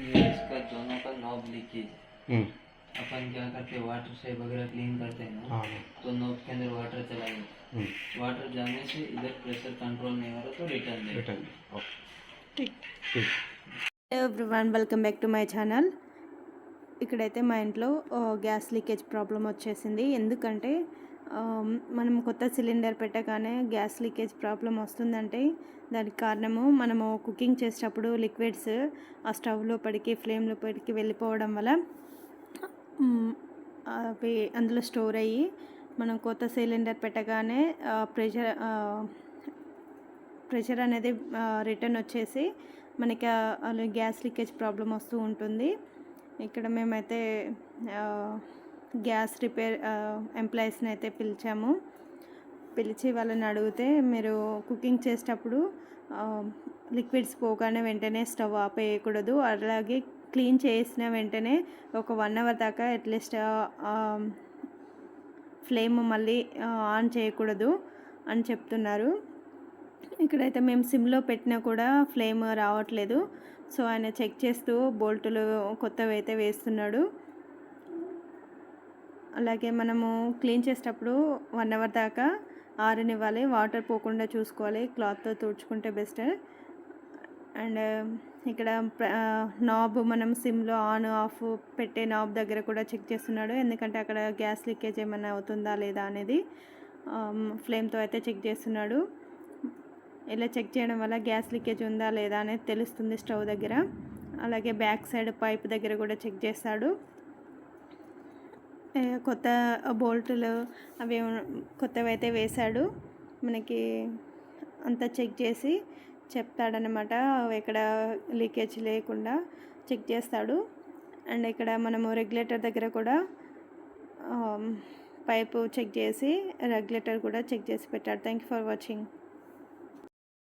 ये इसका दोनों का नॉब लीकेज हम्म, अपन क्या करते हैं वाटर से वगैरह क्लीन करते हैं ना हाँ तो नॉब के अंदर वाटर चलाएंगे हम्म, वाटर जाने से इधर प्रेशर कंट्रोल नहीं हो रहा तो रिटर्न दे रिटर्न ओके ठीक ठीक everyone welcome back to my channel ఇక్కడైతే మా ఇంట్లో ఆ, గ్యాస్ లీకేజ్ ప్రాబ్లం వచ్చేసింది ఎందుకంటే ఆ, మనం కొత్త సిలిండర్ పెట్టగానే గ్యాస్ లీకేజ్ ప్రాబ్లం వస్తుందంటే దానికి కారణము మనము కుకింగ్ చేసేటప్పుడు లిక్విడ్స్ ఆ స్టవ్లో పడికి ఫ్లేమ్లో పడికి వెళ్ళిపోవడం వల్ల అవి అందులో స్టోర్ అయ్యి మనం కొత్త సిలిండర్ పెట్టగానే ప్రెషర్ ప్రెషర్ అనేది రిటర్న్ వచ్చేసి మనకి అలా గ్యాస్ లీకేజ్ ప్రాబ్లం వస్తూ ఉంటుంది. ఇక్కడ మేమైతే గ్యాస్ రిపేర్ ఎంప్లాయీస్ని అయితే పిలిచాము. పిలిచి వాళ్ళని అడిగితే మీరు కుకింగ్ చేసేటప్పుడు లిక్విడ్స్ పోగానే వెంటనే స్టవ్ ఆపేయకూడదు అలాగే క్లీన్ చేసిన వెంటనే ఒక వన్ అవర్ దాకా అట్లీస్ట్ ఫ్లేమ్ మళ్ళీ ఆన్ చేయకూడదు అని చెప్తున్నారు. ఇక్కడైతే మేము సిమ్లో పెట్టినా కూడా ఫ్లేమ్ రావట్లేదు. సో ఆయన చెక్ చేస్తూ బోల్టులు కొత్తవి అయితే వేస్తున్నాడు. అలాగే మనము క్లీన్ చేసేటప్పుడు వన్ అవర్ దాకా ఆరనివ్వాలి. వాటర్ పోకుండా చూసుకోవాలి. క్లాత్తో తుడుచుకుంటే బెస్ట్. అండ్ ఇక్కడ నాబ్ మనం సిమ్లో ఆన్ ఆఫ్ పెట్టే నాబ్ దగ్గర కూడా చెక్ చేస్తున్నాడు. ఎందుకంటే అక్కడ గ్యాస్ లీకేజ్ ఏమైనా అవుతుందా లేదా అనేది ఫ్లేమ్తో అయితే చెక్ చేస్తున్నాడు. ఇలా చెక్ చేయడం వల్ల గ్యాస్ లీకేజ్ ఉందా లేదా అనేది తెలుస్తుంది స్టవ్ దగ్గర. అలాగే బ్యాక్ సైడ్ పైప్ దగ్గర కూడా చెక్ చేస్తాడు. కొత్త బోల్టులు అవి కొత్తవి అయితే వేశాడు. మనకి అంతా చెక్ చేసి చెప్తాడనమాట ఎక్కడ లీకేజ్ లేకుండా చెక్ చేస్తాడు. అండ్ ఇక్కడ మనము రెగ్యులేటర్ దగ్గర కూడా పైపు చెక్ చేసి రెగ్యులేటర్ కూడా చెక్ చేసి పెట్టాడు. Thank you for watching